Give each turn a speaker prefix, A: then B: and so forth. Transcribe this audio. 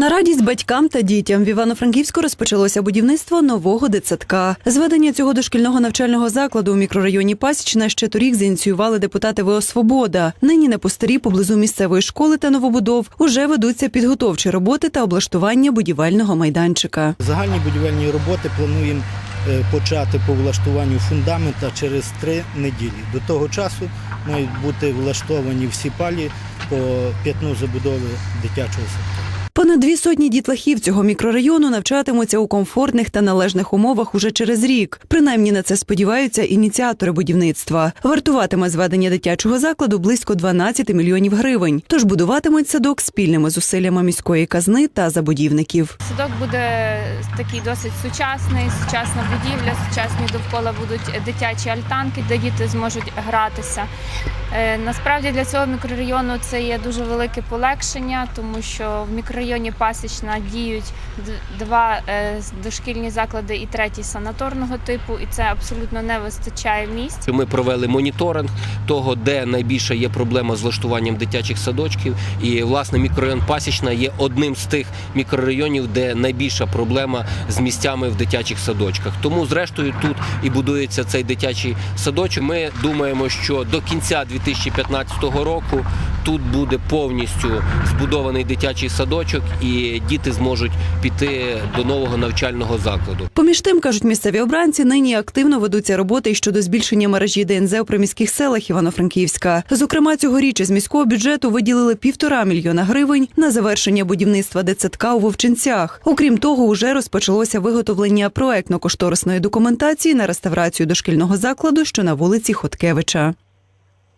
A: На радість батькам та дітям в Івано-Франківську розпочалося будівництво нового дитсадка. Зведення цього дошкільного навчального закладу у мікрорайоні Пасічна ще торік зініціювали депутати ВО «Свобода». Нині на пустирі поблизу місцевої школи та новобудов уже ведуться підготовчі роботи та облаштування будівельного майданчика.
B: Загальні будівельні роботи плануємо е, почати по влаштуванню фундамента через три неділі. До того часу мають бути влаштовані всі палі по п'ятну забудови дитячого садка.
A: Понад дві сотні дітлахів цього мікрорайону навчатимуться у комфортних та належних умовах уже через рік. Принаймні на це сподіваються ініціатори будівництва. Вартуватиме зведення дитячого закладу близько 12 мільйонів гривень. Тож будуватимуть садок спільними зусиллями міської казни та забудівників.
C: Садок буде такий досить сучасний, сучасна будівля, сучасні довкола будуть дитячі альтанки, де діти зможуть гратися. Е, Насправді для цього мікрорайону це є дуже велике полегшення, тому що в мікрорайоні Пасічна діють два е, дошкільні заклади і третій санаторного типу, і це абсолютно не вистачає місць.
D: Ми провели моніторинг того, де найбільша є проблема з влаштуванням дитячих садочків. І власне мікрорайон Пасічна є одним з тих мікрорайонів, де найбільша проблема з місцями в дитячих садочках. Тому, зрештою, тут і будується цей дитячий садочок. Ми думаємо, що до кінця 2015 року тут буде повністю збудований дитячий садочок, і діти зможуть піти до нового навчального закладу.
A: Поміж тим, кажуть місцеві обранці, нині активно ведуться роботи щодо збільшення мережі ДНЗ у приміських селах Івано-Франківська. Зокрема, цьогоріч із міського бюджету виділили півтора мільйона гривень на завершення будівництва дитсадка у Вовчинцях. Окрім того, уже розпочалося виготовлення проектно-кошторисної документації на реставрацію дошкільного закладу, що на вулиці Хоткевича.